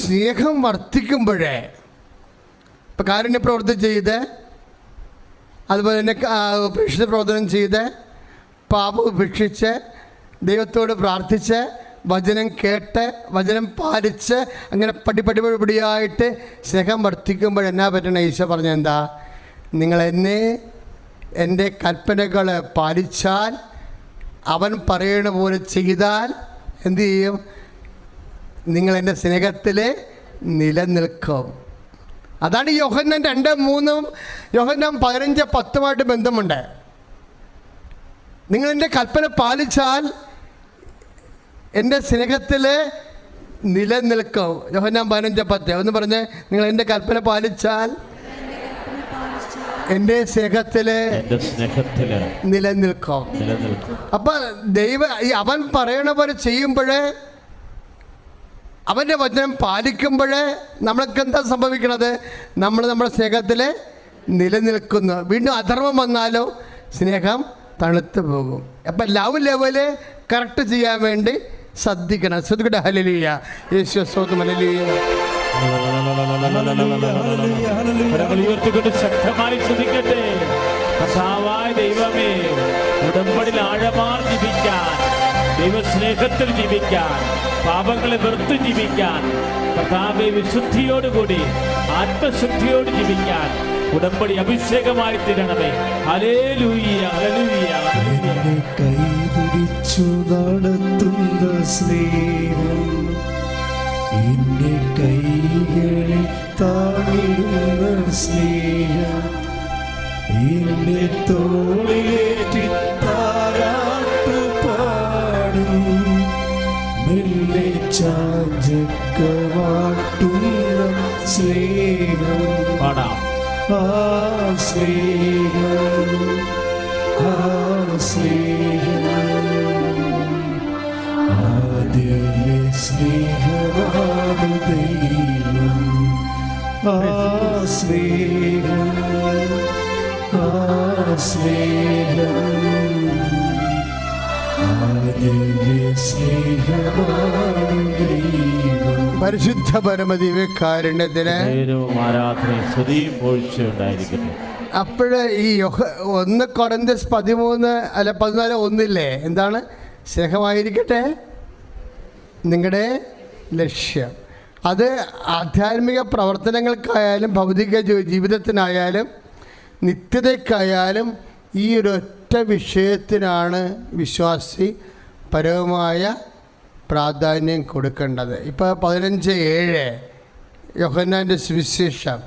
സ്നേഹം വർദ്ധിക്കുമ്പോഴേ ഇപ്പം കാരുണ്യ പ്രവർത്തി ചെയ്ത് അതുപോലെ തന്നെ പ്രേക്ഷിത പ്രവർത്തനം ചെയ്ത് പാപം ഉപേക്ഷിച്ച് ദൈവത്തോട് പ്രാർത്ഥിച്ച് വചനം കേട്ട് വചനം പാലിച്ച് അങ്ങനെ പടി പടി പടി പടിയായിട്ട് സ്നേഹം വർദ്ധിക്കുമ്പോൾ എന്നാ പറ്റണ? ഈശോ പറഞ്ഞ എന്താ? നിങ്ങൾ എന്നെ എന്റെ കൽപ്പനകൾ പാലിച്ചാൽ അവൻ പറയണ പോലെ ചെയ്താൽ എന്തു ചെയ്യും? നിങ്ങൾ എന്റെ സ്നേഹത്തിൽ നിലനിൽക്കും. അതാണ് ഈ യോഹന്നാൻ രണ്ട് മൂന്നും യോഹന്നാൻ പതിനഞ്ച് പത്തുമായിട്ട് ബന്ധമുണ്ട്. നിങ്ങൾ എന്റെ കൽപ്പന പാലിച്ചാൽ എന്റെ സ്നേഹത്തിൽ നിലനിൽക്കും. യോഹന്നാൻ പതിനഞ്ച് പത്ത്. ഒന്ന് പറഞ്ഞ് നിങ്ങൾ എന്റെ കൽപ്പന പാലിച്ചാൽ എന്റെ എന്റെ സ്നേഹത്തിൽ നിലനിൽക്കും. അപ്പൊ ദൈവ അവൻ പറയണ പോലെ ചെയ്യുമ്പോൾ അവന്റെ വചനം പാലിക്കുമ്പോഴേ നമ്മൾക്ക് എന്താ സംഭവിക്കണത്? നമ്മൾ നമ്മുടെ സ്നേഹത്തിൽ നിലനിൽക്കുന്നു. വീണ്ടും അധർമ്മം വന്നാലോ സ്നേഹം തണുത്തു പോകും. അപ്പം ലവ് ലെവൽ കറക്റ്റ് ചെയ്യാൻ വേണ്ടി ശ്രദ്ധിക്കണം. ശ്രദ്ധിക്കട്ടെ? ഹലലിയ യേശു സ്വന്തം ഹലലിയ ശക്തമായി ശ്രദ്ധിക്കട്ടെ. ദൈവമേ ഉടമ്പടിൽ ആഴമാർ ജീവിക്കാൻ ദൈവസ്നേഹത്തിൽ ജീവിക്കാൻ പാപങ്ങളെ വെറുത്ത് ജീവിക്കാൻ കർത്താവെ വിശുദ്ധിയോടുകൂടി ആത്മശുദ്ധിയോട് ജീവിക്കാൻ ഉടമ്പടി അഭിഷേകമായി തീരണമേ. ഹലേ ലൂയ്യ ഹലൂയ്യ എന്നെ കൈപിടിച്ചു നടത്തുന്ന സ്നേഹം എന്റെ കൈകളിൽ താങ്ങിടുന്ന സ്നേഹം എന്റെ തോളിലേറ്റി മെല്ലെ ചാഞ്ചക്ക വാട്ടുന്ന സ്നേഹം. പാടാം. ആ സ്നേഹം. ആ സ്നേഹം. ആദ്യമേ സ്നേഹമാണ് ദൈവം. ആ സ്നേഹം. ആ സ്നേഹം. പരിശുദ്ധ പരമദിവ്യകാരുണ്യത്തിന് അപ്പോഴ് ഈ ഒന്ന് കൊറന്തസ് പതിമൂന്ന് അല്ല പതിനാല് ഒന്നില്ലേ? എന്താണ്? സ്നേഹമായിരിക്കട്ടെ? നിങ്ങളുടെ ലക്ഷ്യം. അത് ആധ്യാത്മിക പ്രവർത്തനങ്ങൾക്കായാലും ഭൗതിക ജീവിതത്തിനായാലും നിത്യതയ്ക്കായാലും ഈ ഒരൊറ്റ വിഷയത്തിനാണ് വിശ്വാസി പരവുമായ പ്രാധാന്യം കൊടുക്കേണ്ടത്. ഇപ്പോൾ പതിനഞ്ച് ഏഴ് യോഹന്നാന്റെ സുവിശേഷം.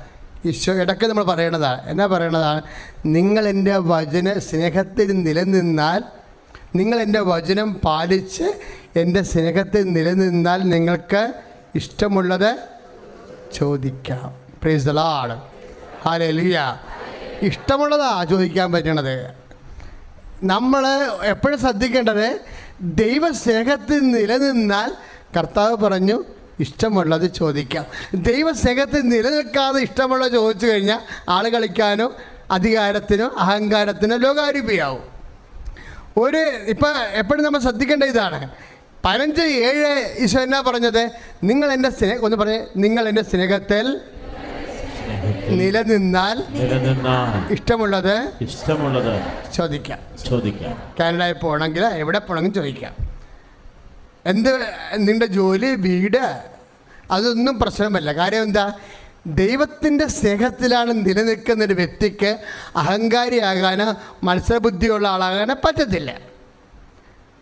ഈശോ ഇടയ്ക്ക് നമ്മൾ പറയണതാണ് എന്നാ പറയണതാണ് നിങ്ങൾ എന്റെ വചന സ്നേഹത്തിൽ നിലനിന്നാൽ നിങ്ങൾ എന്റെ വചനം പാലിച്ച് എന്റെ സ്നേഹത്തിൽ നിലനിന്നാൽ നിങ്ങൾക്ക് ഇഷ്ടമുള്ളത് ചോദിക്കാം. പ്രൈസ് ദലാഡ് ഹാലലിയ ഇഷ്ടമുള്ളതാണ് ചോദിക്കാൻ പറ്റണത്. നമ്മൾ എപ്പോഴും ശ്രദ്ധിക്കേണ്ടത്? ദൈവസ്നേഹത്തിൽ നിലനിന്നാൽ കർത്താവ് പറഞ്ഞു ഇഷ്ടമുള്ളത് ചോദിക്കാം. ദൈവസ്നേഹത്തിൽ നിലനിൽക്കാതെ ഇഷ്ടമുള്ളത് ചോദിച്ചു കഴിഞ്ഞാൽ ആൾ കളിക്കാനോ അധികാരത്തിനോ അഹങ്കാരത്തിനോ ലോകാരൂപിയാവും. ഒരു ഇപ്പം എപ്പോഴും നമ്മൾ ശ്രദ്ധിക്കേണ്ട ഇതാണ്. പതിനഞ്ച് ഏഴ് ഈശോ എന്നാ പറഞ്ഞത്? നിങ്ങൾ എന്റെ സ്നേഹം ഒന്ന് പറഞ്ഞ് നിങ്ങൾ എന്റെ സ്നേഹത്തിൽ നിലനിന്നാൽ നിലനിന്നാൽ ഇഷ്ടമുള്ളത് ഇഷ്ടമുള്ളത് ചോദിക്കാം. ചോദിക്കാം. കാനഡയിൽ പോകണമെങ്കിൽ എവിടെ പോകണമെങ്കിൽ ചോദിക്കാം. എന്ത് നിന്റെ ജോലി വീട് അതൊന്നും പ്രശ്നമല്ല. കാര്യം എന്താ? ദൈവത്തിന്റെ സ്നേഹത്തിലാണ് നിലനിൽക്കുന്ന ഒരു വ്യക്തിക്ക് അഹങ്കാരിയാകാനോ മത്സരബുദ്ധിയുള്ള ആളാകാനോ പറ്റത്തില്ല.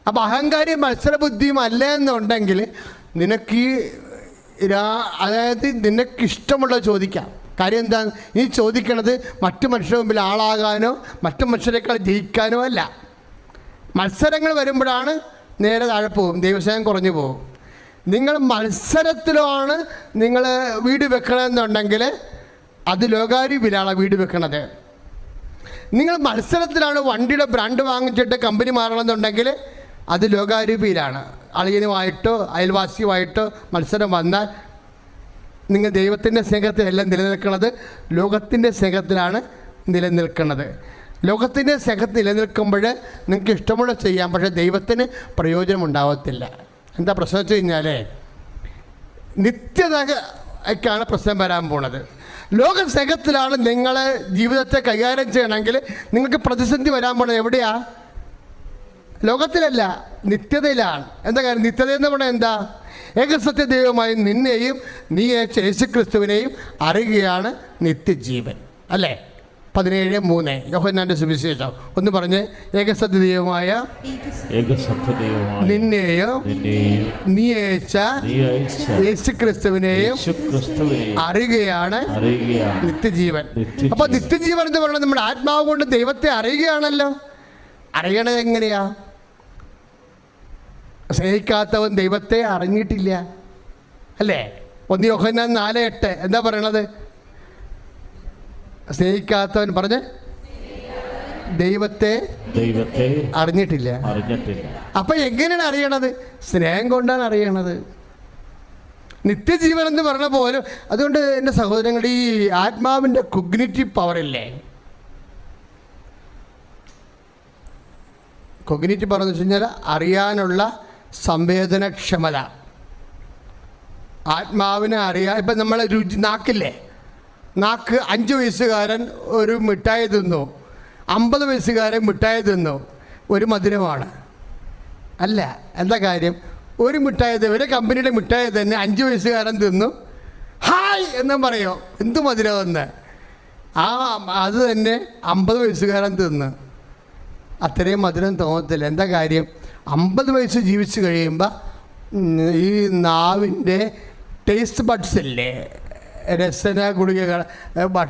അപ്പോൾ അഹങ്കാരി മത്സരബുദ്ധിയും അല്ല എന്നുണ്ടെങ്കിൽ നിനക്ക് അതായത് നിനക്കിഷ്ടമുള്ളത് ചോദിക്കാം. കാര്യം എന്താ? നീ ചോദിക്കണത് മറ്റു മനുഷ്യരുടെ മുമ്പിൽ ആളാകാനോ മറ്റു മനുഷ്യരെക്കാൾ ജയിക്കാനോ അല്ല. മത്സരങ്ങൾ വരുമ്പോഴാണ് നേരെ താഴെ പോകും. ദൈവസ്നേഹം കുറഞ്ഞു പോകും. നിങ്ങൾ മത്സരത്തിലാണ് നിങ്ങൾ വീട് വെക്കണമെന്നുണ്ടെങ്കിൽ അത് ലോകാരൂപിലാണ് വീട് വെക്കണത്? നിങ്ങൾ മത്സരത്തിലാണ് വണ്ടിയുടെ ബ്രാൻഡ് വാങ്ങിച്ചിട്ട് കമ്പനി മാറണമെന്നുണ്ടെങ്കിൽ അത് ലോകാരൂപിയിലാണ് അളിയനുമായിട്ടോ അയൽവാസിയുമായിട്ടോ മത്സരം വന്നാൽ നിങ്ങൾ ദൈവത്തിന്റെ സ്നേഹത്തിലല്ല നിലനിൽക്കുന്നത് ലോകത്തിന്റെ സ്നേഹത്തിലാണ് നിലനിൽക്കുന്നത്. ലോകത്തിന്റെ സ്നേഹത്തിൽ നിലനിൽക്കുമ്പോൾ നിങ്ങൾക്ക് ഇഷ്ടമുള്ള ചെയ്യാം പക്ഷേ ദൈവത്തിന് പ്രയോജനം ഉണ്ടാവത്തില്ല എന്താ പ്രശ്നം വെച്ച് കഴിഞ്ഞാൽ നിത്യതയ്ക്കാണ് പ്രശ്നം വരാൻ പോണത്. ലോക സ്നേഹത്തിലാണ് നിങ്ങളെ ജീവിതത്തെ കൈകാര്യം ചെയ്യണമെങ്കിൽ നിങ്ങൾക്ക് പ്രതിസന്ധി വരാൻ പോണത് എവിടെയാ? ലോകത്തിലല്ല നിത്യതയിലാണ്. എന്താ കാര്യം? നിത്യത എന്ന് പറഞ്ഞാൽ എന്താ? ഏകസത്യ ദൈവമായി നിന്നെയും നീ അയച്ച യേശു ക്രിസ്തുവിനെയും അറിയുകയാണ് നിത്യജീവൻ. അല്ലേ? പതിനേഴ് മൂന്ന്. യോഹന്നാന്റെ സുവിശേഷം. ഒന്ന് പറഞ്ഞ് ഏകസത്യ ദൈവമായ നിന്നെയും നീ അയച്ച നീ യേശു ക്രിസ്തുവിനെയും അറിയുകയാണ് നിത്യജീവൻ. അപ്പൊ നിത്യജീവൻ എന്ന് പറയുന്നത് നമ്മുടെ ആത്മാവ് കൊണ്ട് ദൈവത്തെ അറിയുകയാണല്ലോ. അറിയണത് എങ്ങനെയാ സ്നേഹിക്കാത്തവൻ ദൈവത്തെ അറിഞ്ഞിട്ടില്ല. അല്ലേ? ഒന്ന് യോഹന്നാൻ നാല് എട്ട്. എന്താ പറയണത്? സ്നേഹിക്കാത്തവൻ പറഞ്ഞ് ദൈവത്തെ ദൈവത്തെ അറിഞ്ഞിട്ടില്ല. അറിഞ്ഞിട്ടില്ല. അപ്പൊ എങ്ങനെയാണ് അറിയണത്? സ്നേഹം കൊണ്ടാണ് അറിയണത്. നിത്യജീവൻ എന്ന് പറഞ്ഞ പോലും അതുകൊണ്ട് എന്റെ സഹോദരങ്ങളുടെ ഈ ആത്മാവിന്റെ കൊഗ്നിറ്റീവ് പവറില്ലേ കൊഗ്നിറ്റീവ് പവർ എന്ന് വെച്ച് കഴിഞ്ഞാൽ അറിയാനുള്ള സംവേദനക്ഷമത. ആത്മാവിനെ അറിയാം ഇപ്പം നമ്മൾ രുചി നാക്കില്ലേ? നാക്ക് അഞ്ച് വയസ്സുകാരൻ ഒരു മിഠായി തിന്നു. അമ്പത് വയസ്സുകാരൻ മിഠായി തിന്നു. ഒരു മധുരമാണ്. അല്ല എന്താ കാര്യം? ഒരു മിഠായി ഒരു കമ്പനിയുടെ മിഠായി തന്നെ അഞ്ച് വയസ്സുകാരൻ തിന്നു. ഹായ് എന്നും പറയോ. എന്ത് മധുരമെന്ന് ആ അത് തന്നെ അമ്പത് വയസ്സുകാരൻ തിന്ന്. അത്രയും മധുരം തോന്നത്തില്ല. എന്താ കാര്യം? അമ്പത് വയസ്സ് ജീവിച്ച് കഴിയുമ്പോൾ ഈ നാവിന്റെ ടേസ്റ്റ് ബഡ്സ് ഇല്ലേ? രസന ഗുളികകൾ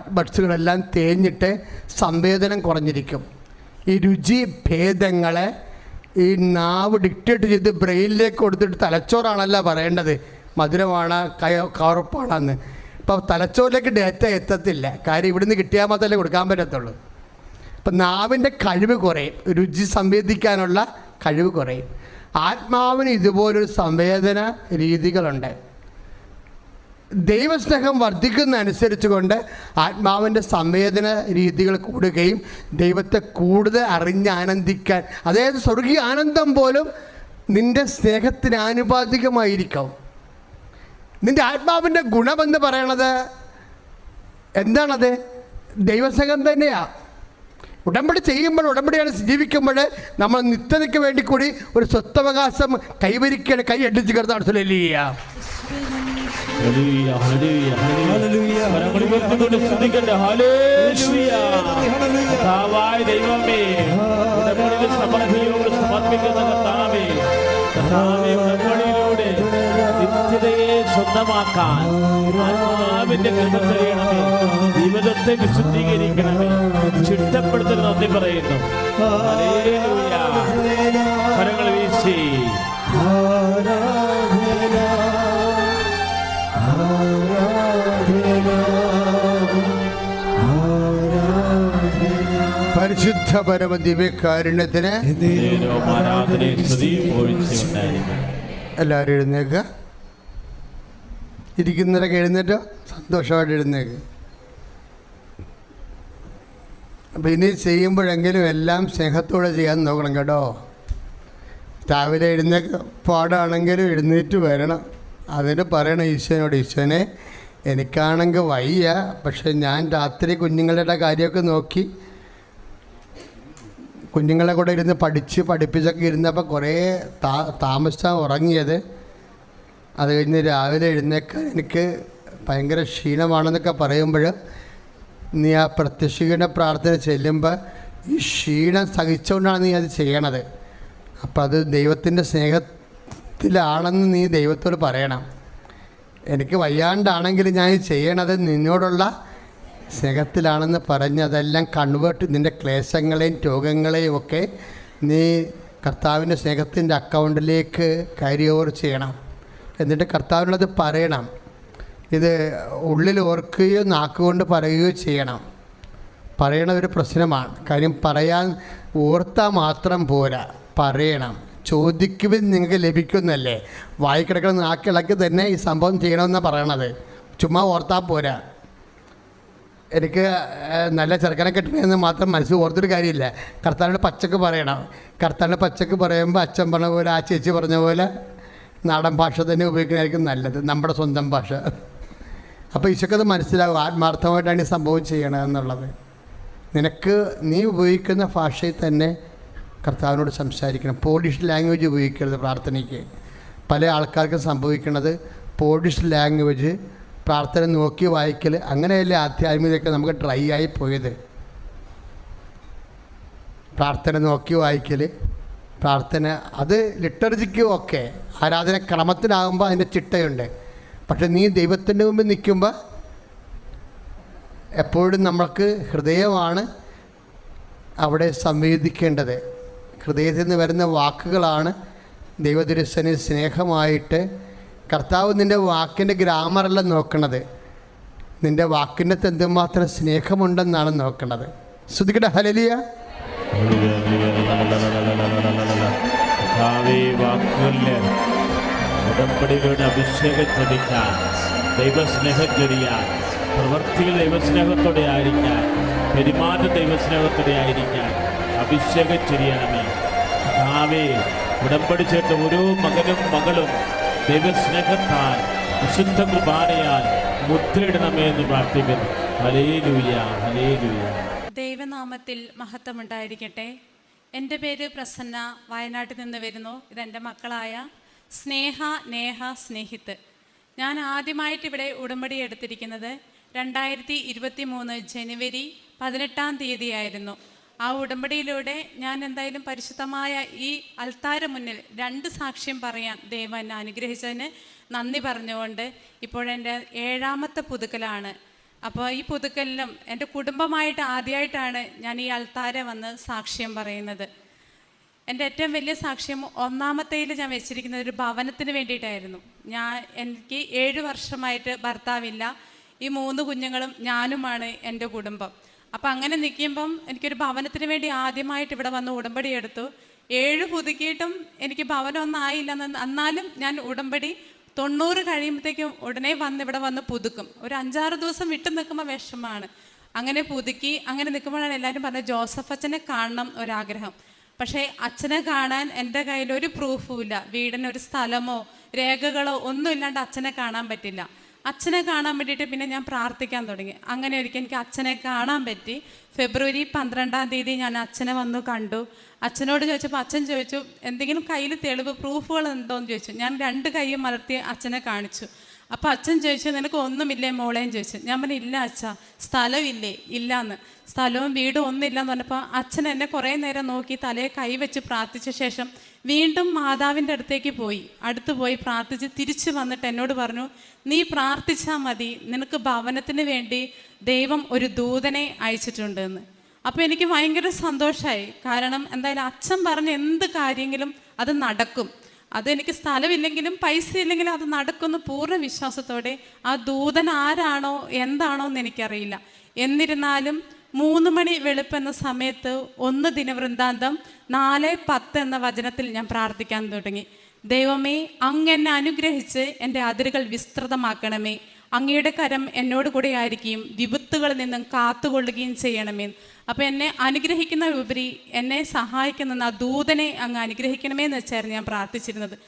ബഡ്സുകളെല്ലാം തേഞ്ഞിട്ട് സംവേദനം കുറഞ്ഞിരിക്കും. ഈ രുചി ഭേദങ്ങളെ ഈ നാവ് ഡിക്റ്റേറ്റ് ചെയ്ത് ബ്രെയിനിലേക്ക് കൊടുത്തിട്ട് തലച്ചോറാണല്ല പറയേണ്ടത്. മധുരമാണ് കയ കറുപ്പാണെന്ന്. ഇപ്പോൾ തലച്ചോറിലേക്ക് ഡേറ്റ എത്തത്തില്ല. കാര്യം ഇവിടുന്ന് കിട്ടിയാൽ മാത്രമല്ലേ കൊടുക്കാൻ പറ്റത്തുള്ളൂ. അപ്പം നാവിന്റെ കഴിവ് കുറയും. രുചി സംവേദിക്കാനുള്ള കഴിവ് കുറയും. ആത്മാവിന് ഇതുപോലൊരു സംവേദന രീതികളുണ്ട്. ദൈവസ്നേഹം വർദ്ധിക്കുന്ന അനുസരിച്ച് കൊണ്ട് ആത്മാവിന്റെ സംവേദന രീതികൾ കൂടുകയും ദൈവത്തെ കൂടുതൽ അറിഞ്ഞ് ആനന്ദിക്കാൻ അതായത് സ്വർഗീയ ആനന്ദം പോലും നിന്റെ സ്നേഹത്തിന് ആനുപാതികമായിരിക്കും. നിന്റെ ആത്മാവിന്റെ ഗുണമെന്ന് പറയണത് എന്താണത്? ദൈവസ്നേഹം തന്നെയാണ് ഉടമ്പടി ചെയ്യുമ്പോൾ ഉടമ്പടിയാണ് ജീവിക്കുമ്പോൾ നമ്മൾ നിത്യതയ്ക്ക് വേണ്ടി കൂടി ഒരു സ്വത്തവകാശം കൈവരിക്കുകയാണ് കൈ അടിച്ച് കിടന്നാണ് സുലലിയ ദൈവമേ സമർപ്പിക്കുന്ന കർത്താവേ. കർത്താവേ ഉടമ്പടിയിലൂടെ നിത്യതയെ സ്വന്തമാക്കാൻ ആത്മാവിന്റെ കൃപ തരയണമേ ജീവിതത്തെ വിശുദ്ധീകരിക്കണമേ. ചിട്ടപ്പെടുത്തൽ നന്ദി പറയുന്നു. ഫലങ്ങൾ കരങ്ങൾ വീശി. പരിശുദ്ധ പരമ ദിവ്യകാരുണ്യത്തിന് എല്ലാവരും എഴുന്നേക്കുക ഇരിക്കുന്നവരൊക്കെ എഴുന്നേറ്റ്? സന്തോഷമായിട്ട് എഴുന്നേക്ക്. അപ്പം ഇനി ചെയ്യുമ്പോഴെങ്കിലും എല്ലാം സ്നേഹത്തോടെ ചെയ്യാൻ നോക്കണം കേട്ടോ. രാവിലെ എഴുന്നേക്ക് പാടാണെങ്കിലും എഴുന്നേറ്റ് വരണം. അതിന് പറയണം ഈശ്വനോട് ഈശ്വനെ എനിക്കാണെങ്കിൽ വയ്യ. പക്ഷെ ഞാൻ രാത്രി കുഞ്ഞുങ്ങളുടെ കാര്യമൊക്കെ നോക്കി. കുഞ്ഞുങ്ങളെ കൂടെ ഇരുന്ന് പഠിച്ച് പഠിപ്പിച്ചൊക്കെ ഇരുന്നപ്പോൾ കുറേ താ താമസിച്ചാണ് ഉറങ്ങിയത്. അത് കഴിഞ്ഞ് രാവിലെ എഴുന്നേക്കാൻ എനിക്ക് ഭയങ്കര ക്ഷീണമാണെന്നൊക്കെ പറയുമ്പോൾ നീ ആ പ്രത്യക്ഷീകരണ പ്രാർത്ഥന ചെല്ലുമ്പോൾ ഈ ക്ഷീണം സഹിച്ചുകൊണ്ടാണ് നീ അത് ചെയ്യണത്. അപ്പം അത് ദൈവത്തിന്റെ സ്നേഹത്തിലാണെന്ന് നീ ദൈവത്തോട് പറയണം. എനിക്ക് വയ്യാണ്ടാണെങ്കിൽ ഞാൻ ചെയ്യണത് നിന്നോടുള്ള സ്നേഹത്തിലാണെന്ന് പറഞ്ഞ് അതെല്ലാം കൺവേർട്ട് നിന്റെ ക്ലേശങ്ങളെയും രോഗങ്ങളെയും ഒക്കെ നീ കർത്താവിന്റെ സ്നേഹത്തിന്റെ അക്കൗണ്ടിലേക്ക് കാരി ഓവർ ചെയ്യണം. എന്നിട്ട് കർത്താവിനുള്ളത് പറയണം. ഇത് ഉള്ളിൽ ഓർക്കുകയോ നാക്കുകൊണ്ട് പറയുകയോ ചെയ്യണം. പറയണ ഒരു പ്രശ്നമാണ്. കാര്യം പറയാൻ ഓർത്താൽ മാത്രം പോരാ. പറയണം. ചോദിക്കുമ്പോൾ നിങ്ങൾക്ക് ലഭിക്കുന്നല്ലേ? വായിക്കിടക്കുന്ന നാക്കിളക്കി തന്നെ ഈ സംഭവം ചെയ്യണമെന്നാണ് പറയണത്. ചുമ്മാ ഓർത്താൽ പോരാ. എനിക്ക് നല്ല ചെറുക്കനെ കിട്ടണമെന്ന് മാത്രം മനസ്സിൽ ഓർത്തൊരു കാര്യമില്ല. കർത്താവിന്റെ പച്ചക്ക് പറയണം. കർത്താവിന്റെ പച്ചക്ക് പറയുമ്പോൾ അച്ഛൻ പറഞ്ഞ പോലെ ആ ചേച്ചി പറഞ്ഞ പോലെ നാടൻ ഭാഷ തന്നെ ഉപയോഗിക്കുന്നതായിരിക്കും നല്ലത് നമ്മുടെ സ്വന്തം ഭാഷ. അപ്പോൾ ഈശോക്കത് മനസ്സിലാവും ആത്മാർത്ഥമായിട്ടാണ് ഈ സംഭവം ചെയ്യണതെന്നുള്ളത് നിനക്ക് നീ ഉപയോഗിക്കുന്ന ഭാഷയിൽ തന്നെ കർത്താവിനോട് സംസാരിക്കണം. പോളിഷ് ലാംഗ്വേജ് ഉപയോഗിക്കരുത് പ്രാർത്ഥനയ്ക്ക്. പല ആൾക്കാർക്കും സംഭവിക്കുന്നത് പോളിഷ് ലാംഗ്വേജ് പ്രാർത്ഥന നോക്കി വായിക്കൽ അങ്ങനെയല്ലേ ആധ്യാത്മികതയൊക്കെ നമുക്ക് ഡ്രൈ ആയി പോയത്? പ്രാർത്ഥന നോക്കി വായിക്കൽ പ്രാർത്ഥന അത് ലിറ്റർജിക്ക് ഒക്കെ ആരാധന ക്രമത്തിലാകുമ്പോൾ അതിന്റെ ചിട്ടയുണ്ട്. പക്ഷെ നീ ദൈവത്തിന്റെ മുമ്പിൽ നിൽക്കുമ്പോൾ എപ്പോഴും നമ്മൾക്ക് ഹൃദയമാണ് അവിടെ സംവേദിക്കേണ്ടത്. ഹൃദയത്തിൽ നിന്ന് വരുന്ന വാക്കുകളാണ് ദൈവതിരുസന് സ്നേഹമായിട്ട് കർത്താവ് നിന്റെ വാക്കിന്റെ ഗ്രാമറല്ല നോക്കണത്. നിന്റെ വാക്കിന്റെ എന്തുമാത്രം സ്നേഹമുണ്ടെന്നാണ് നോക്കണത്. ശ്രുതിക്കട്ടെ ഹലലിയ കർത്താവേ, വാക്കുകളിൽ ഉടമ്പടികളുടെ അഭിഷേകം ചൊരിക്കാൻ ദൈവസ്നേഹം പ്രവൃത്തികൾ ദൈവസ്നേഹത്തോടെ ആയിരിക്കാൻ പെരുമാറ്റ ദൈവസ്നേഹത്തോടെ ആയിരിക്കാൻ അഭിഷേകം ചൊരിയണമേ. കർത്താവേ ഉടമ്പടി ചേട്ട ഓരോ മകനും മകളും ദൈവസ്നേഹത്താൽ വിശുദ്ധ കുർബാനയാൽ മുദ്രയിടണമേ എന്ന് പ്രാർത്ഥിക്കുന്നു. ഹലേ ലൂയ ഹലേ ലൂയ ദൈവനാമത്തിൽ മഹത്വമുണ്ടായിരിക്കട്ടെ. എന്റെ പേര് പ്രസന്ന വയനാട്ടിൽ നിന്ന് വരുന്നു. ഇതെന്റെ മക്കളായ സ്നേഹ നേഹ സ്നേഹിത്ത്. ഞാൻ ആദ്യമായിട്ട് ഇവിടെ ഉടമ്പടി എടുത്തിരിക്കുന്നത് രണ്ടായിരത്തി ഇരുപത്തി മൂന്ന് ജനുവരി പതിനെട്ടാം തീയതിയായിരുന്നു. ആ ഉടമ്പടിയിലൂടെ ഞാൻ എന്തായാലും പരിശുദ്ധമായ ഈ അൽത്താര മുന്നിൽ രണ്ട് സാക്ഷ്യം പറയാൻ ദൈവം എന്നെ അനുഗ്രഹിച്ചതിന് നന്ദി പറഞ്ഞുകൊണ്ട് ഇപ്പോഴെന്റെ ഏഴാമത്തെ പുതുക്കലാണ് അപ്പോൾ ഈ പുതുക്കലിലും എന്റെ കുടുംബമായിട്ട് ആദ്യമായിട്ടാണ് ഞാൻ ഈ അൾത്താര വന്ന് സാക്ഷ്യം പറയുന്നത്. എന്റെ ഏറ്റവും വലിയ സാക്ഷ്യം ഒന്നാമത്തേൽ ഞാൻ വെച്ചിരിക്കുന്നത് ഒരു ഭവനത്തിന് വേണ്ടിയിട്ടായിരുന്നു. ഞാൻ എനിക്ക് ഏഴ് വർഷമായിട്ട് ഭർത്താവില്ല. ഈ മൂന്ന് കുഞ്ഞുങ്ങളും ഞാനുമാണ് എന്റെ കുടുംബം. അപ്പം അങ്ങനെ നിൽക്കുമ്പം എനിക്കൊരു ഭവനത്തിന് വേണ്ടി ആദ്യമായിട്ട് ഇവിടെ വന്ന് ഉടമ്പടി എടുത്തു. ഏഴ് പുതുക്കിയിട്ടും എനിക്ക് ഭവനമൊന്നും ആയില്ല എന്നാലും ഞാൻ ഉടമ്പടി തൊണ്ണൂറ് കഴിയുമ്പോഴത്തേക്കും ഉടനെ വന്ന് ഇവിടെ വന്ന് പുതുക്കും. ഒരു അഞ്ചാറ് ദിവസം വിട്ടു നിൽക്കുമ്പോൾ വിഷമാണ് അങ്ങനെ പുതുക്കി അങ്ങനെ നിൽക്കുമ്പോഴാണ് എല്ലാവരും പറഞ്ഞത് ജോസഫ് അച്ഛനെ കാണണം ഒരാഗ്രഹം. പക്ഷേ അച്ഛനെ കാണാൻ എന്റെ കയ്യിൽ ഒരു പ്രൂഫും ഇല്ല. വീടിന് ഒരു സ്ഥലമോ രേഖകളോ ഒന്നും ഇല്ലാണ്ട് അച്ഛനെ കാണാൻ പറ്റില്ല. അച്ഛനെ കാണാൻ വേണ്ടിയിട്ട് പിന്നെ ഞാൻ പ്രാർത്ഥിക്കാൻ തുടങ്ങി. അങ്ങനെ ഒരിക്കൽ എനിക്ക് അച്ഛനെ കാണാൻ പറ്റി. ഫെബ്രുവരി പന്ത്രണ്ടാം തീയതി ഞാൻ അച്ഛനെ വന്നു കണ്ടു. അച്ഛനോട് ചോദിച്ചപ്പോൾ അച്ഛൻ ചോദിച്ചു എന്തെങ്കിലും കയ്യിൽ തെളിവ് പ്രൂഫുകൾ ഉണ്ടോയെന്ന് ചോദിച്ചു. ഞാൻ രണ്ട് കൈയും മലർത്തി അച്ഛനെ കാണിച്ചു. അപ്പോൾ അച്ഛൻ ചോദിച്ചു നിനക്ക് ഒന്നുമില്ലേ മോളേന്ന് ചോദിച്ചു. ഞാൻ പറഞ്ഞു ഇല്ല അച്ഛ സ്ഥലമില്ലേ ഇല്ലയെന്ന് സ്ഥലവും വീടും ഒന്നുമില്ല എന്ന് പറഞ്ഞപ്പോൾ അച്ഛൻ എന്നെ കുറേ നേരം നോക്കി തലയെ കൈവച്ച് പ്രാർത്ഥിച്ച ശേഷം വീണ്ടും മാതാവിന്റെ അടുത്തേക്ക് പോയി. അടുത്ത് പോയി പ്രാർത്ഥിച്ച് തിരിച്ചു വന്നിട്ട് എന്നോട് പറഞ്ഞു നീ പ്രാർത്ഥിച്ചാൽ മതി. നിനക്ക് ഭവനത്തിന് വേണ്ടി ദൈവം ഒരു ദൂതനെ അയച്ചിട്ടുണ്ടെന്ന്. അപ്പോൾ എനിക്ക് ഭയങ്കര സന്തോഷമായി കാരണം എന്തായാലും അച്ഛൻ പറഞ്ഞ എന്ത് കാര്യങ്ങളും അത് നടക്കും. അതെനിക്ക് സ്ഥലമില്ലെങ്കിലും പൈസ ഇല്ലെങ്കിലും അത് നടക്കുന്ന പൂർണ വിശ്വാസത്തോടെ ആ ദൂതൻ ആരാണോ എന്താണോ എന്ന് എനിക്കറിയില്ല. എന്നിരുന്നാലും മൂന്ന് മണി വെളുപ്പെന്ന സമയത്ത് ഒന്ന് ദിനവൃന്താന്തം നാല് പത്ത് എന്ന വചനത്തിൽ ഞാൻ പ്രാർത്ഥിക്കാൻ തുടങ്ങി. ദൈവമേ അങ്ങ് എന്നെ അനുഗ്രഹിച്ച് എന്റെ അതിരുകൾ വിസ്തൃതമാക്കണമേ. അങ്ങയുടെ കരം എന്നോട് കൂടെ ആയിരിക്കുകയും വിപത്തുകളിൽ നിന്നും കാത്തുകൊള്ളുകയും ചെയ്യണമേ. അപ്പോൾ എന്നെ അനുഗ്രഹിക്കുന്ന ഉപരി എന്നെ സഹായിക്കുന്ന ആ ദൂതനെ അങ്ങ് അനുഗ്രഹിക്കണമേ എന്ന് വെച്ചായിരുന്നു ഞാൻ പ്രാർത്ഥിച്ചിരുന്നത്.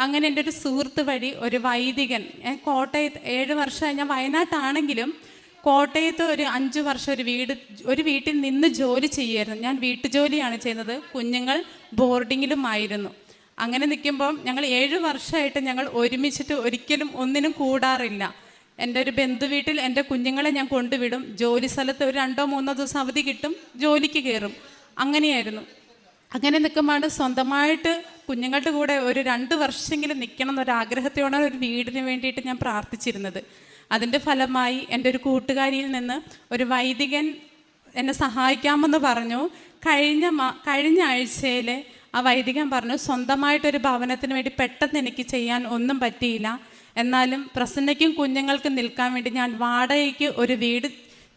അങ്ങനെ എന്റെ ഒരു സുഹൃത്ത് വഴി ഒരു വൈദികൻ കോട്ടയത്ത് ഏഴ് വർഷമായി ഞാൻ വയനാട്ടാണെങ്കിലും കോട്ടയത്ത് ഒരു അഞ്ച് വർഷം ഒരു വീട് ഒരു വീട്ടിൽ നിന്ന് ജോലി ചെയ്യുമായിരുന്നു. ഞാൻ വീട്ടുജോലിയാണ് ചെയ്യുന്നത്. കുഞ്ഞുങ്ങൾ ബോർഡിങ്ങിലും ആയിരുന്നു അങ്ങനെ നിൽക്കുമ്പം ഞങ്ങൾ ഏഴ് വർഷമായിട്ട് ഞങ്ങൾ ഒരുമിച്ചിട്ട് ഒരിക്കലും ഒന്നിനും കൂടാറില്ല. എന്റെ ഒരു ബന്ധു വീട്ടിൽ എന്റെ കുഞ്ഞുങ്ങളെ ഞാൻ കൊണ്ടുവിടും. ജോലി സ്ഥലത്ത് ഒരു രണ്ടോ മൂന്നോ ദിവസം അവധി കിട്ടും. ജോലിക്ക് കയറും. അങ്ങനെയായിരുന്നു. അങ്ങനെ നിൽക്കുമ്പോൾ സ്വന്തമായിട്ട് കുഞ്ഞുങ്ങളുടെ കൂടെ ഒരു രണ്ട് വർഷമെങ്കിലും നിൽക്കണം എന്നൊരാഗ്രഹത്തോടെ ഒരു വീടിന് വേണ്ടിയിട്ട് ഞാൻ പ്രാർത്ഥിച്ചിരുന്നത്. അതിന്റെ ഫലമായി എന്റെ ഒരു കൂട്ടുകാരിയിൽ നിന്ന് ഒരു വൈദികൻ എന്നെ സഹായിക്കാമെന്ന് പറഞ്ഞു. കഴിഞ്ഞ കഴിഞ്ഞ ആഴ്ചയിൽ ആ വൈദികൻ പറഞ്ഞു സ്വന്തമായിട്ടൊരു ഭവനത്തിന് വേണ്ടി പെട്ടെന്ന് എനിക്ക് ചെയ്യാൻ ഒന്നും പറ്റിയില്ല. എന്നാലും പ്രസന്നയ്ക്കും കുഞ്ഞുങ്ങൾക്കും നിൽക്കാൻ വേണ്ടി ഞാൻ വാടകയ്ക്ക് ഒരു വീട്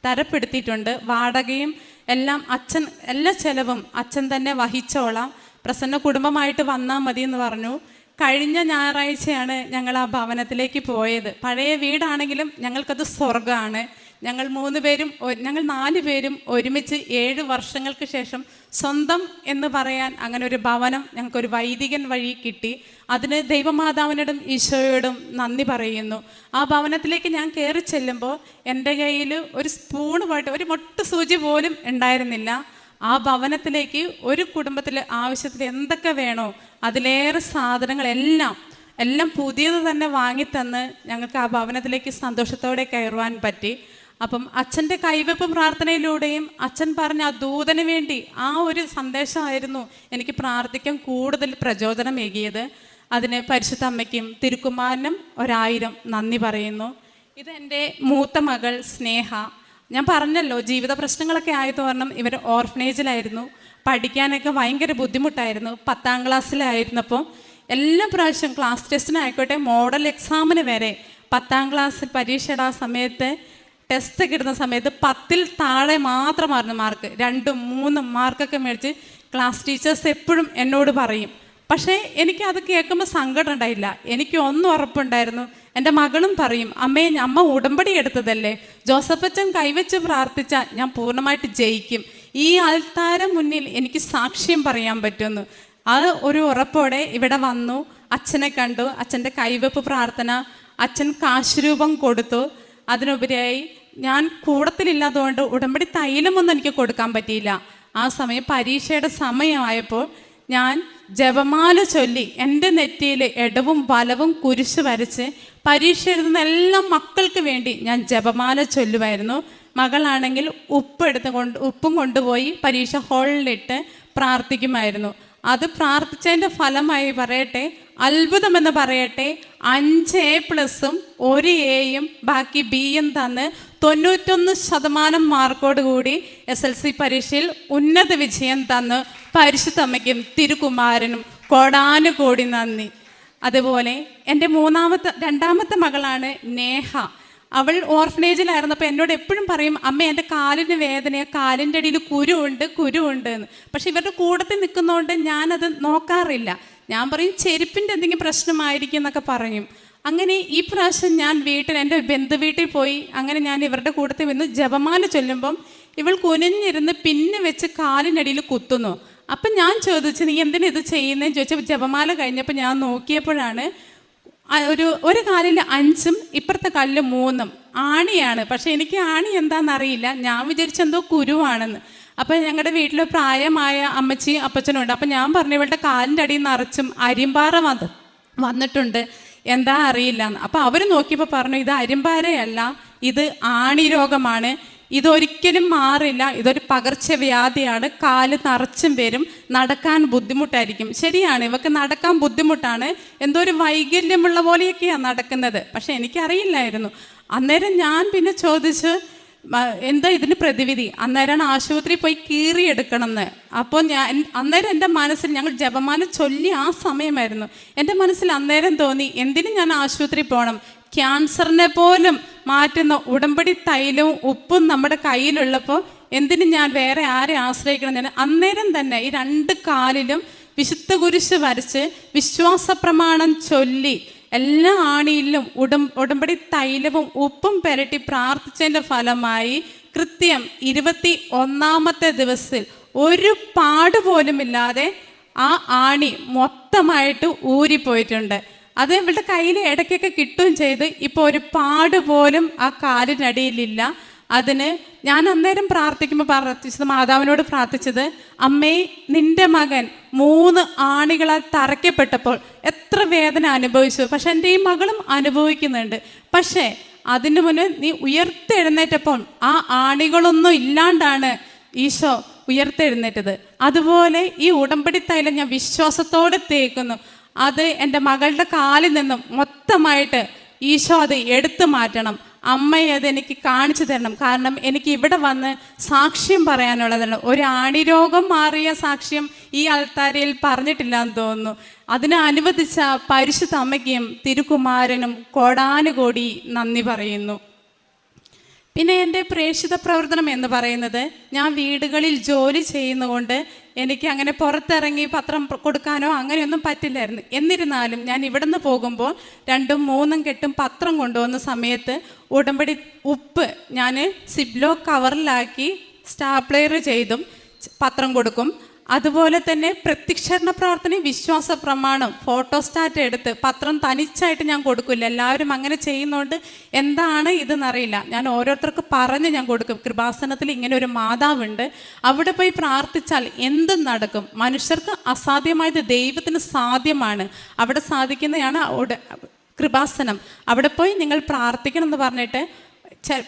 തരപ്പെടുത്തിയിട്ടുണ്ട്. വാടകയും എല്ലാം അച്ഛൻ എല്ലാ ചെലവും അച്ഛൻ തന്നെ വഹിച്ചോളാം. പ്രസന്ന കുടുംബമായിട്ട് വന്നാൽ മതി എന്ന് പറഞ്ഞു. കഴിഞ്ഞ ഞായറാഴ്ചയാണ് ഞങ്ങൾ ആ ഭവനത്തിലേക്ക് പോയത്. പഴയ വീടാണെങ്കിലും ഞങ്ങൾക്കത് സ്വർഗമാണ് ഞങ്ങൾ മൂന്ന് പേരും ഞങ്ങൾ നാല് പേരും ഒരുമിച്ച് ഏഴ് വർഷങ്ങൾക്ക് ശേഷം സ്വന്തം എന്ന് പറയാൻ അങ്ങനെ ഒരു ഭവനം ഞങ്ങൾക്കൊരു വൈദികൻ വഴി കിട്ടി. അതിന് ദൈവമാതാവിനോടും ഈശോയോടും നന്ദി പറയുന്നു. ആ ഭവനത്തിലേക്ക് ഞാൻ കയറി ചെല്ലുമ്പോൾ എന്റെ കയ്യിൽ ഒരു സ്പൂണ് പോയിട്ട് ഒരു മൊട്ട് സൂചി പോലും ഉണ്ടായിരുന്നില്ല. ആ ഭവനത്തിലേക്ക് ഒരു കുടുംബത്തിൽ ആവശ്യത്തിൽ എന്തൊക്കെ വേണോ അതിലേറെ സാധനങ്ങളെല്ലാം എല്ലാം പുതിയത് തന്നെ വാങ്ങിത്തന്ന് ഞങ്ങൾക്ക് ആ ഭവനത്തിലേക്ക് സന്തോഷത്തോടെ കയറുവാൻ പറ്റി. അപ്പം അച്ഛന്റെ കൈവെപ്പ് പ്രാർത്ഥനയിലൂടെയും അച്ഛൻ പറഞ്ഞ ആ ദൂതന് വേണ്ടി ആ ഒരു സന്ദേശമായിരുന്നു എനിക്ക് പ്രാർത്ഥിക്കാൻ കൂടുതൽ പ്രചോദനമേകിയത്. അതിന് പരിശുദ്ധ അമ്മയ്ക്കും തിരുക്കുമാരനും ഒരായിരം നന്ദി പറയുന്നു. ഇതെന്റെ മൂത്ത മകൾ സ്നേഹ. ഞാൻ പറഞ്ഞല്ലോ ജീവിത പ്രശ്നങ്ങളൊക്കെ ആയത് കാരണം ഇവർ ഓർഫനേജിലായിരുന്നു. പഠിക്കാനൊക്കെ ഭയങ്കര ബുദ്ധിമുട്ടായിരുന്നു. പത്താം ക്ലാസ്സിലായിരുന്നപ്പോൾ എല്ലാ പ്രാവശ്യം ക്ലാസ് ടെസ്റ്റിനായിക്കോട്ടെ മോഡൽ എക്സാമിന് വരെ പത്താം ക്ലാസ് പരീക്ഷയുടെ ആ സമയത്ത് ടെസ്റ്റ് കിട്ടുന്ന സമയത്ത് പത്തിൽ താഴെ മാത്രമായിരുന്നു മാർക്ക് രണ്ടും മൂന്നും മാർക്കൊക്കെ മേടിച്ച് ക്ലാസ് ടീച്ചേഴ്സ് എപ്പോഴും എന്നോട് പറയും. പക്ഷേ എനിക്ക് കേൾക്കുമ്പോൾ സങ്കടം ഉണ്ടായില്ല. എനിക്ക് ഒന്നും ഉറപ്പുണ്ടായിരുന്നു. എന്റെ മകളും പറയും അമ്മേ അമ്മ ഉടമ്പടി എടുത്തതല്ലേ? ജോസഫച്ചൻ കൈവച്ച് പ്രാർത്ഥിച്ചാൽ ഞാൻ പൂർണമായിട്ട് ജയിക്കും. ഈ ആൾത്താരം മുന്നിൽ എനിക്ക് സാക്ഷ്യം പറയാൻ പറ്റുന്നു. അത് ഒരു ഉറപ്പോടെ ഇവിടെ വന്നു അച്ഛനെ കണ്ടു അച്ഛന്റെ കൈവെപ്പ് പ്രാർത്ഥന അച്ഛൻ കാശുരൂപം കൊടുത്തു. അതിനുപരിയായി ഞാൻ കൂടത്തിലില്ലാത്തതുകൊണ്ട് ഉടമ്പടി തൈലമൊന്നും എനിക്ക് കൊടുക്കാൻ പറ്റിയില്ല. ആ സമയം പരീക്ഷയുടെ സമയമായപ്പോൾ ഞാൻ ജപമാല ചൊല്ലി എന്റെ നെറ്റിയിൽ ഇടവും വലവും കുരിശ് വരച്ച് പരീക്ഷ എഴുതുന്ന എല്ലാ മക്കൾക്ക് വേണ്ടി ഞാൻ ജപമാല ചൊല്ലുമായിരുന്നു. മകളാണെങ്കിൽ ഉപ്പ് എടുത്ത് കൊണ്ട് ഉപ്പും കൊണ്ടുപോയി പരീക്ഷ ഹോളിലിട്ട് പ്രാർത്ഥിക്കുമായിരുന്നു. അത് പ്രാർത്ഥിച്ചതിന്റെ ഫലമായി പറയട്ടെ അത്ഭുതമെന്ന് പറയട്ടെ അഞ്ച് എ പ്ലസും ഒരു എയും ബാക്കി ബിയും തന്ന് തൊണ്ണൂറ്റൊന്ന് ശതമാനം മാർക്കോട് കൂടി എസ് എൽ സി പരീക്ഷയിൽ ഉന്നത വിജയം തന്ന്. പരിശുദ്ധമ്മയ്ക്കും തിരുകുമാരനും കോടാനുകോടി നന്ദി. അതുപോലെ എന്റെ മൂന്നാമത്തെ രണ്ടാമത്തെ മകളാണ് നേഹ. അവൾ ഓർഫനേജിലായിരുന്നപ്പോൾ എന്നോട് എപ്പോഴും പറയും അമ്മ എന്റെ കാലിന് വേദനയാണ് കാലിന്റെ അടിയിൽ കുരുവുണ്ട് കുരുവുണ്ട് എന്ന്. പക്ഷെ ഇവരുടെ കൂടത്തിൽ നിൽക്കുന്നതുകൊണ്ട് ഞാനത് നോക്കാറില്ല. ഞാൻ പറയും ചെരുപ്പിന്റെ എന്തെങ്കിലും പ്രശ്നമായിരിക്കും എന്നൊക്കെ പറയും. അങ്ങനെ ഈ പ്രാവശ്യം ഞാൻ വീട്ടിൽ എന്റെ ബന്ധു വീട്ടിൽ പോയി അങ്ങനെ ഞാൻ ഇവരുടെ കൂട്ടത്തിൽ നിന്ന് ജപമാല ചൊല്ലുമ്പം ഇവൾ കുനിഞ്ഞിരുന്ന് പിന്നെ വെച്ച് കാലിനടിയിൽ കുത്തുന്നു. അപ്പം ഞാൻ ചോദിച്ചു നീ എന്തിനാ ഇത് ചെയ്യുന്നതെന്ന് ചോദിച്ചപ്പോൾ ജപമാല കഴിഞ്ഞപ്പോൾ ഞാൻ നോക്കിയപ്പോഴാണ് ഒരു ഒരു കാലിൽ അഞ്ചും ഇപ്പുറത്തെ കാലിൽ മൂന്നും ആണിയാണ്. പക്ഷെ എനിക്ക് ആണി എന്താണെന്നറിയില്ല. ഞാൻ വിചാരിച്ചെന്തോ കുരുവാണെന്ന്. അപ്പം ഞങ്ങളുടെ വീട്ടിൽ പ്രായമായ അമ്മച്ചി അപ്പച്ചനുണ്ട്. അപ്പം ഞാൻ പറഞ്ഞു ഇവളുടെ കാലിന്റെ അടിയിൽ നിറച്ചും അരിമ്പാറ വന്ന് വന്നിട്ടുണ്ട്. എന്താ അറിയില്ല. അപ്പം അവർ നോക്കിയപ്പോൾ പറഞ്ഞു ഇത് അരിമ്പാരയല്ല ഇത് ആണി രോഗമാണ്. ഇതൊരിക്കലും മാറില്ല. ഇതൊരു പകർച്ചവ്യാധിയാണ്. കാൽ നിറച്ചും വരും. നടക്കാൻ ബുദ്ധിമുട്ടായിരിക്കും. ശരിയാണ്. ഇവക്ക് നടക്കാൻ ബുദ്ധിമുട്ടാണ്. എന്തോ ഒരു വൈകല്യമുള്ള പോലെയൊക്കെയാണ് നടക്കുന്നത്. പക്ഷെ എനിക്കറിയില്ലായിരുന്നു. അന്നേരം ഞാൻ പിന്നെ ചോദിച്ച് എന്താ ഇതിന് പ്രതിവിധി? അന്നേരമാണ് ആശുപത്രിയിൽ പോയി കീറിയെടുക്കണമെന്ന്. അപ്പോൾ ഞാൻ അന്നേരം എന്റെ മനസ്സിൽ ഞങ്ങൾ ജപമാല ചൊല്ലി ആ സമയമായിരുന്നു. എന്റെ മനസ്സിൽ അന്നേരം തോന്നി എന്തിനും ഞാൻ ആശുപത്രിയിൽ പോകണം? ക്യാൻസറിനെ പോലും മാറ്റുന്ന ഉടമ്പടി തൈലവും ഉപ്പും നമ്മുടെ കയ്യിലുള്ളപ്പോൾ എന്തിനും ഞാൻ വേറെ ആരെ ആശ്രയിക്കണം ഞാൻ അന്നേരം തന്നെ ഈ രണ്ട് കാലിലും വിശുദ്ധ കുരിശ് വരച്ച് വിശ്വാസ പ്രമാണം ചൊല്ലി എല്ലാ ആണിയിലും ഉടം ഉടമ്പടി തൈലവും ഉപ്പും പെരട്ടി പ്രാർത്ഥിച്ചതിന്റെ ഫലമായി കൃത്യം ഇരുപത്തി ഒന്നാമത്തെ ദിവസത്തിൽ ഒരു പാട് പോലുമില്ലാതെ ആ ആണി മൊത്തമായിട്ട് ഊരിപ്പോയിട്ടുണ്ട്. അത് ഇവളുടെ കയ്യിൽ ഇടയ്ക്കൊക്കെ കിട്ടുകയും ചെയ്ത്. ഇപ്പോൾ ഒരു പാട് പോലും ആ കാലിനടിയിലില്ല. അതിന് ഞാൻ അന്നേരം പ്രാർത്ഥിക്കുമ്പോൾ പ്രാർത്ഥിച്ചത് മാതാവിനോട് പ്രാർത്ഥിച്ചത് അമ്മേ നിന്റെ മകൻ മൂന്ന് ആണികളാൽ തറയ്ക്കപ്പെട്ടപ്പോൾ എത്ര വേദന അനുഭവിച്ചു. പക്ഷെ എന്റെ ഈ മകളും അനുഭവിക്കുന്നുണ്ട്. പക്ഷേ അതിനു മുന്നേ നീ ഉയർത്തെഴുന്നേറ്റപ്പോൾ ആ ആണികളൊന്നും ഇല്ലാണ്ടാണ് ഈശോ ഉയർത്തെഴുന്നേറ്റത്. അതുപോലെ ഈ ഉടമ്പടി തൈലം ഞാൻ വിശ്വാസത്തോടെ തേക്കുന്നു. അത് എന്റെ മകളുടെ കാലിൽ നിന്നും മൊത്തമായിട്ട് ഈശോ അത് എടുത്തു മാറ്റണം. അമ്മയെ അത് എനിക്ക് കാണിച്ചു തരണം. കാരണം എനിക്ക് ഇവിടെ വന്ന് സാക്ഷ്യം പറയാനുള്ളതാണ്. ഒരു ആണിരോഗം മാറിയ സാക്ഷ്യം ഈ അൾത്താരയിൽ പറഞ്ഞിട്ടില്ല എന്ന് തോന്നുന്നു. അതിനെ അനുവദിച്ച പരിശുദ്ധ അമ്മയ്ക്കും തിരുക്കുമാരനും കോടാനുകോടി നന്ദി പറയുന്നു. പിന്നെ എന്റെ പ്രേക്ഷിത പ്രവർത്തനം എന്ന് പറയുന്നത് ഞാൻ വീടുകളിൽ ജോലി ചെയ്യുന്നതുകൊണ്ട് എനിക്ക് അങ്ങനെ പുറത്തിറങ്ങി പത്രം കൊടുക്കാനോ അങ്ങനെയൊന്നും പറ്റില്ലായിരുന്നു. എന്നിരുന്നാലും ഞാൻ ഇവിടുന്ന് പോകുമ്പോൾ രണ്ടും മൂന്നും കെട്ടും പത്രം കൊണ്ടുവന്ന സമയത്ത് ഉടമ്പടി ഉപ്പ് ഞാൻ സിബ്ലോ കവറിലാക്കി സ്റ്റാപ്ലെയർ ചെയ്തും പത്രം കൊടുക്കും. അതുപോലെ തന്നെ പ്രത്യക്ഷരണ പ്രാർത്ഥന വിശ്വാസ പ്രമാണം ഫോട്ടോസ്റ്റാറ്റ് എടുത്ത് പത്രം തനിച്ചായിട്ട് ഞാൻ കൊടുക്കില്ല. എല്ലാവരും അങ്ങനെ ചെയ്യുന്നതുകൊണ്ട് എന്താണ് ഇതെന്നറിയില്ല ഞാൻ ഓരോരുത്തർക്ക് പറഞ്ഞ് ഞാൻ കൊടുക്കും. കൃപാസനത്തിൽ ഇങ്ങനെ ഒരു മാതാവുണ്ട്. അവിടെ പോയി പ്രാർത്ഥിച്ചാൽ എന്തും നടക്കും. മനുഷ്യർക്ക് അസാധ്യമായത് ദൈവത്തിന് സാധ്യമാണ്. അവിടെ സാധിക്കുന്നതാണ് കൃപാസനം. അവിടെ പോയി നിങ്ങൾ പ്രാർത്ഥിക്കണം എന്ന് പറഞ്ഞിട്ട്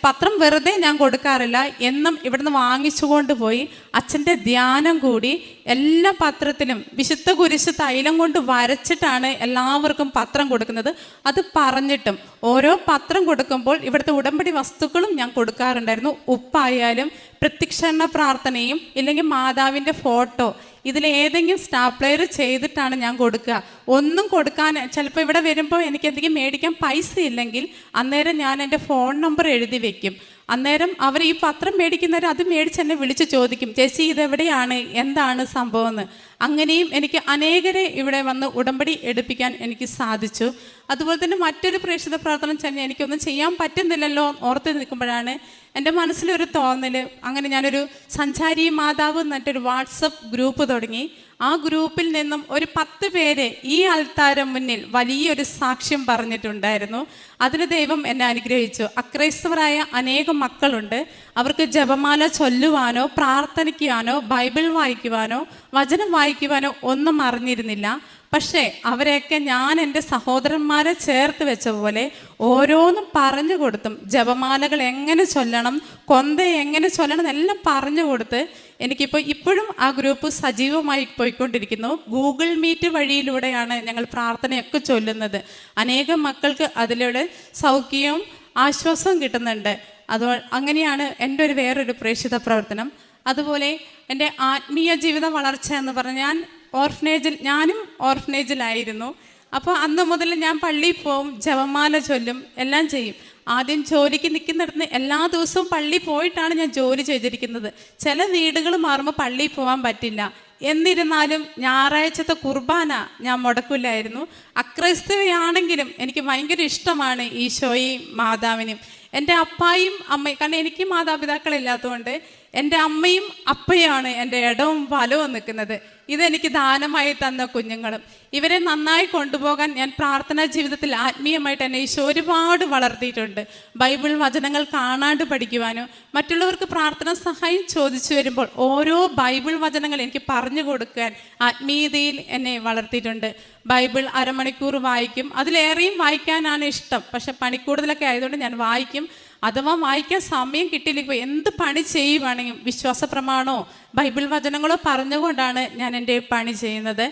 പത്രം വെറുതെ ഞാൻ കൊടുക്കാറില്ല. എന്നും ഇവിടുന്ന് വാങ്ങിച്ചുകൊണ്ട് പോയി അച്ഛന്റെ ധ്യാനം കൂടി എല്ലാ പത്രത്തിലും വിശുദ്ധ കുരിശ് തൈലം കൊണ്ട് വരച്ചിട്ടാണ് എല്ലാവർക്കും പത്രം കൊടുക്കുന്നത്. അത് പറഞ്ഞിട്ടും ഓരോ പത്രം കൊടുക്കുമ്പോൾ ഇവിടുത്തെ ഉടമ്പടി വസ്തുക്കളും ഞാൻ കൊടുക്കാറുണ്ടായിരുന്നു. ഉപ്പായാലും പ്രത്യക്ഷണ പ്രാർത്ഥനയും ഇല്ലെങ്കിൽ മാതാവിന്റെ ഫോട്ടോ ഇതിലേതെങ്കിലും സ്റ്റാപ്ലെയർ ചെയ്തിട്ടാണ് ഞാൻ കൊടുക്കുക. ഒന്നും കൊടുക്കാൻ ചിലപ്പോൾ ഇവിടെ വരുമ്പോൾ എനിക്ക് എന്തെങ്കിലും മേടിക്കാൻ പൈസ ഇല്ലെങ്കിൽ അന്നേരം ഞാൻ എന്റെ ഫോൺ നമ്പർ എഴുതി വെക്കും. അന്നേരം അവർ ഈ പത്രം മേടിക്കുന്നവർ അത് മേടിച്ച് എന്നെ വിളിച്ച് ചോദിക്കും ചേച്ചി ഇതെവിടെയാണ്? എന്താണ് സംഭവം എന്ന് അങ്ങനെയും എനിക്ക് അനേകരെ ഇവിടെ വന്ന് ഉടമ്പടി എടുപ്പിക്കാൻ എനിക്ക് സാധിച്ചു. അതുപോലെ തന്നെ മറ്റൊരു പ്രേക്ഷിത പ്രാർത്ഥന ചെന്ന് എനിക്കൊന്നും ചെയ്യാൻ പറ്റുന്നില്ലല്ലോ ഓർത്ത് നിൽക്കുമ്പോഴാണ് എന്റെ മനസ്സിലൊരു തോന്നൽ അങ്ങനെ ഞാനൊരു സഞ്ചാരി മാതാവ് എന്നിട്ടൊരു വാട്സപ്പ് ഗ്രൂപ്പ് തുടങ്ങി. ആ ഗ്രൂപ്പിൽ നിന്നും ഒരു പത്ത് പേര് ഈ അൽത്താരം മുന്നിൽ വലിയൊരു സാക്ഷ്യം പറഞ്ഞിട്ടുണ്ടായിരുന്നു. അതിന് ദൈവം എന്നെ അനുഗ്രഹിച്ചു. അക്രൈസ്തവരായ അനേകം മക്കളുണ്ട്. അവർക്ക് ജപമാല ചൊല്ലുവാനോ പ്രാർത്ഥനിക്കുവാനോ ബൈബിൾ വായിക്കുവാനോ വചനം വായിക്കുവാനോ ഒന്നും അറിഞ്ഞിരുന്നില്ല. പക്ഷേ അവരെയൊക്കെ ഞാൻ എന്റെ സഹോദരന്മാരെ ചേർത്ത് വെച്ച പോലെ ഓരോന്നും പറഞ്ഞു കൊടുത്തും ജപമാലകൾ എങ്ങനെ ചൊല്ലണം കൊന്ത എങ്ങനെ ചൊല്ലണം എന്നെല്ലാം പറഞ്ഞു കൊടുത്ത് എനിക്കിപ്പോൾ ഇപ്പോഴും ആ ഗ്രൂപ്പ് സജീവമായി പോയിക്കൊണ്ടിരിക്കുന്നു. ഗൂഗിൾ മീറ്റ് വഴിയിലൂടെയാണ് ഞങ്ങൾ പ്രാർത്ഥനയൊക്കെ ചൊല്ലുന്നത്. അനേകം മക്കൾക്ക് അതിലൂടെ സൗഖ്യവും ആശ്വാസവും കിട്ടുന്നുണ്ട്. അത് അങ്ങനെയാണ് എന്റെ ഒരു വേറൊരു പ്രേക്ഷിത പ്രവർത്തനം. അതുപോലെ എന്റെ ആത്മീയ ജീവിത വളർച്ച എന്ന് പറഞ്ഞാൽ ഓർഫനേജിൽ ഞാനും ഓർഫനേജിലായിരുന്നു. അപ്പോൾ അന്ന് മുതൽ ഞാൻ പള്ളിയിൽ പോവും ജപമാല ചൊല്ലും എല്ലാം ചെയ്യും. ആദ്യം ജോലിക്ക് നിൽക്കുന്നിടത്ത് എല്ലാ ദിവസവും പള്ളിയിൽ പോയിട്ടാണ് ഞാൻ ജോലി ചെയ്തിരിക്കുന്നത്. ചില വീടുകൾ മാറുമ്പോൾ പള്ളിയിൽ പോകാൻ പറ്റില്ല. എന്നിരുന്നാലും ഞായറാഴ്ചത്തെ കുർബാന ഞാൻ മുടക്കില്ലായിരുന്നു. അക്രൈസ്തവയാണെങ്കിലും എനിക്ക് ഭയങ്കര ഇഷ്ടമാണ് ഈശോയും മാതാവിനും എന്റെ അപ്പായും അമ്മയും കാരണം എനിക്ക് മാതാപിതാക്കളില്ലാത്തതുകൊണ്ട് എന്റെ അമ്മയും അപ്പയാണ് എന്റെ ഇടവും വലവും നിൽക്കുന്നത്. ഇതെനിക്ക് ദാനമായി തന്ന കുഞ്ഞുങ്ങളും. ഇവരെ നന്നായി കൊണ്ടുപോകാൻ ഞാൻ പ്രാർത്ഥനാ ജീവിതത്തിൽ ആത്മീയമായിട്ട് എന്നെ ഈശോ ഒരുപാട് വളർത്തിയിട്ടുണ്ട്. ബൈബിൾ വചനങ്ങൾ കാണാണ്ട് പഠിക്കുവാനോ മറ്റുള്ളവർക്ക് പ്രാർത്ഥന സഹായം ചോദിച്ചു വരുമ്പോൾ ഓരോ ബൈബിൾ വചനങ്ങൾ എനിക്ക് പറഞ്ഞു കൊടുക്കാൻ ആത്മീയതയിൽ എന്നെ വളർത്തിയിട്ടുണ്ട്. ബൈബിൾ അരമണിക്കൂർ വായിക്കും. അതിലേറെയും വായിക്കാനാണ് ഇഷ്ടം. പക്ഷെ പണിക്കൂടുതലൊക്കെ ആയതുകൊണ്ട് ഞാൻ വായിക്കും. അഥവാ വായിക്കാൻ സമയം കിട്ടിയില്ലെങ്കിൽ എന്ത് പണി ചെയ്യുവാണെങ്കിലും വിശ്വാസ പ്രമാണോ ബൈബിൾ വചനങ്ങളോ പറഞ്ഞുകൊണ്ടാണ് ഞാൻ എന്റെ പണി ചെയ്യുന്നത്.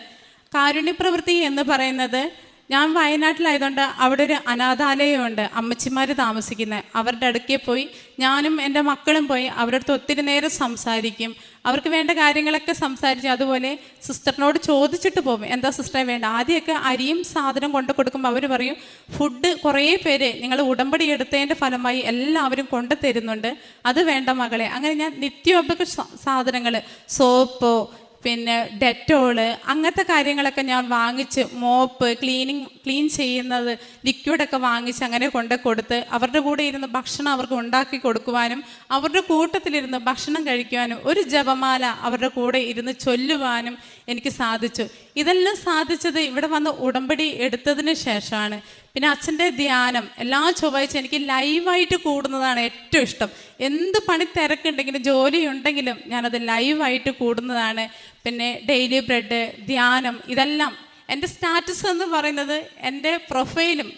കാരുണ്യപ്രവൃത്തി എന്ന് പറയുന്നത് ഞാൻ വയനാട്ടിലായതുകൊണ്ട് അവിടെ ഒരു അനാഥാലയമുണ്ട്. അമ്മച്ചിമാർ താമസിക്കുന്നത് അവരുടെ അടുക്കെ പോയി ഞാനും എന്റെ മക്കളും പോയി അവരുടെ ഒത്തിരി നേരം സംസാരിക്കും. അവർക്ക് വേണ്ട കാര്യങ്ങളൊക്കെ സംസാരിച്ച് അതുപോലെ സിസ്റ്ററിനോട് ചോദിച്ചിട്ട് പോകും. എന്താ സിസ്റ്ററെ വേണ്ട? ആദ്യമൊക്കെ അരിയും സാധനം കൊണ്ട് കൊടുക്കുമ്പോൾ അവർ പറയും ഫുഡ് കുറേ പേര് നിങ്ങൾ ഉടമ്പടി എടുത്തതിന്റെ ഫലമായി എല്ലാവരും കൊണ്ടു തരുന്നുണ്ട്. അത് വേണ്ട മകളെ. അങ്ങനെ ഞാൻ നിത്യോപക സാധനങ്ങൾ സോപ്പോ പിന്നെ ഡെറ്റോൾ അങ്ങനത്തെ കാര്യങ്ങളൊക്കെ ഞാൻ വാങ്ങിച്ച് മോപ്പ് ക്ലീനിങ് ക്ലീൻ ചെയ്യുന്നത് ലിക്വിഡൊക്കെ വാങ്ങിച്ച് അങ്ങനെ കൊണ്ട് കൊടുത്ത് അവരുടെ കൂടെ ഇരുന്ന് ഭക്ഷണം അവർക്ക് ഉണ്ടാക്കി കൊടുക്കുവാനും അവരുടെ കൂട്ടത്തിലിരുന്ന് ഭക്ഷണം കഴിക്കുവാനും ഒരു ജപമാല അവരുടെ കൂടെ ഇരുന്ന് ചൊല്ലുവാനും എനിക്ക് സാധിച്ചു. ഇതെല്ലാം സാധിച്ചത് ഇവിടെ വന്ന് ഉടമ്പടി എടുത്തതിന് ശേഷമാണ്. പിന്നെ അച്ഛന്റെ ധ്യാനം എല്ലാ ചൊവ്വാഴ്ച എനിക്ക് ലൈവായിട്ട് കൂടുന്നതാണ് ഏറ്റവും ഇഷ്ടം. എന്ത് പണി തിരക്കുണ്ടെങ്കിലും ജോലി ഉണ്ടെങ്കിലും ഞാനത് ലൈവായിട്ട് കൂടുന്നതാണ്. പിന്നെ ഡെയിലി ബ്രെഡ് ധ്യാനം ഇതെല്ലാം. എന്റെ സ്റ്റാറ്റസ് എന്ന് പറയുന്നത് എന്റെ പ്രൊഫൈലും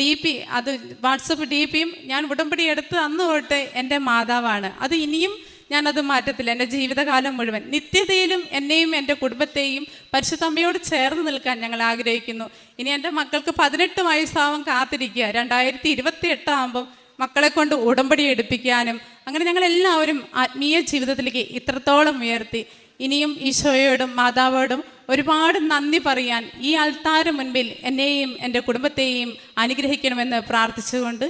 ഡി പി അത് വാട്സപ്പ് ഡി പിയും ഞാൻ ഉടമ്പടി എടുത്ത് അന്ന് തൊട്ട് എന്റെ മാതാവാണ്. അത് ഇനിയും ഞാനത് മാറ്റത്തില്ല. എന്റെ ജീവിതകാലം മുഴുവൻ നിത്യതയിലും എന്നെയും എന്റെ കുടുംബത്തെയും പരിശുദ്ധമ്മയോട് ചേർന്ന് നിൽക്കാൻ ഞങ്ങൾ ആഗ്രഹിക്കുന്നു. ഇനി എന്റെ മക്കൾക്ക് പതിനെട്ട് വയസ്സാവും കാത്തിരിക്കുക. രണ്ടായിരത്തി ഇരുപത്തി എട്ടാകുമ്പം മക്കളെ കൊണ്ട് ഉടമ്പടി എടുപ്പിക്കാനും അങ്ങനെ ഞങ്ങൾ എല്ലാവരും ആത്മീയ ജീവിതത്തിലേക്ക് ഇത്രത്തോളം ഉയർത്തി. ഇനിയും ഈശോയോടും മാതാവോടും ഒരുപാട് നന്ദി പറയാൻ ഈ ആൾത്താര മുൻപിൽ എന്നെയും എന്റെ കുടുംബത്തെയും അനുഗ്രഹിക്കണമെന്ന് പ്രാർത്ഥിച്ചുകൊണ്ട്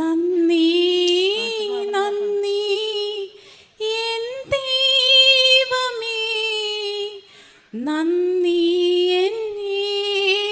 നന്ദി നന്ദി. നന്ദി എന്നീശുപാ